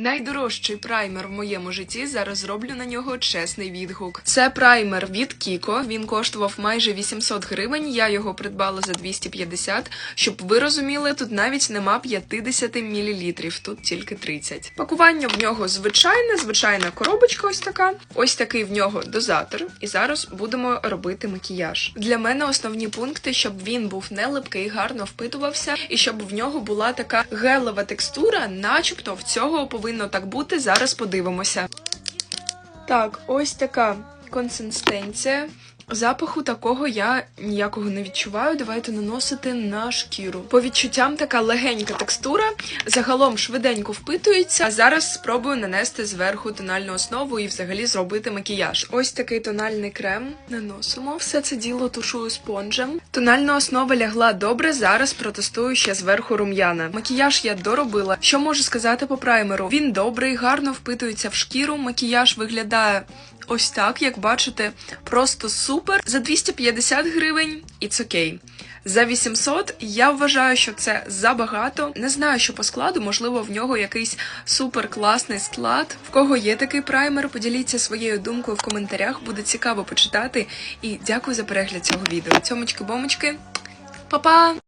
Найдорожчий праймер в моєму житті. Зараз зроблю на нього чесний відгук. Це праймер від Kiko. Він коштував майже 800 гривень. Я його придбала за 250. Щоб ви розуміли, тут навіть нема 50 мл, тут тільки 30. Пакування в нього звичайне, звичайна коробочка. Ось така. Ось такий в нього дозатор. І зараз будемо робити макіяж. Для мене основні пункти, щоб він був не липкий, гарно впитувався, і щоб в нього була така гелева текстура, начебто в цього повинно так бути. Зараз подивимося. Так, ось така консистенція. Запаху такого я ніякого не відчуваю. Давайте наносити на шкіру. По відчуттям така легенька текстура. Загалом швиденько впитується. А зараз спробую нанести зверху тональну основу і взагалі зробити макіяж. Ось такий тональний крем. Наносимо. Все це діло тушую спонжем. Тональна основа лягла добре. Зараз протестую ще зверху рум'яна. Макіяж я доробила. Що можу сказати по праймеру? Він добрий, гарно впитується в шкіру. Макіяж виглядає ось так, як бачите, просто супер. За 250 гривень це окей. За 800 я вважаю, що це забагато. Не знаю, що по складу, можливо, в нього якийсь супер класний склад. В кого є такий праймер, поділіться своєю думкою в коментарях, буде цікаво почитати. І дякую за перегляд цього відео. Цьомочки-бомочки, па-па!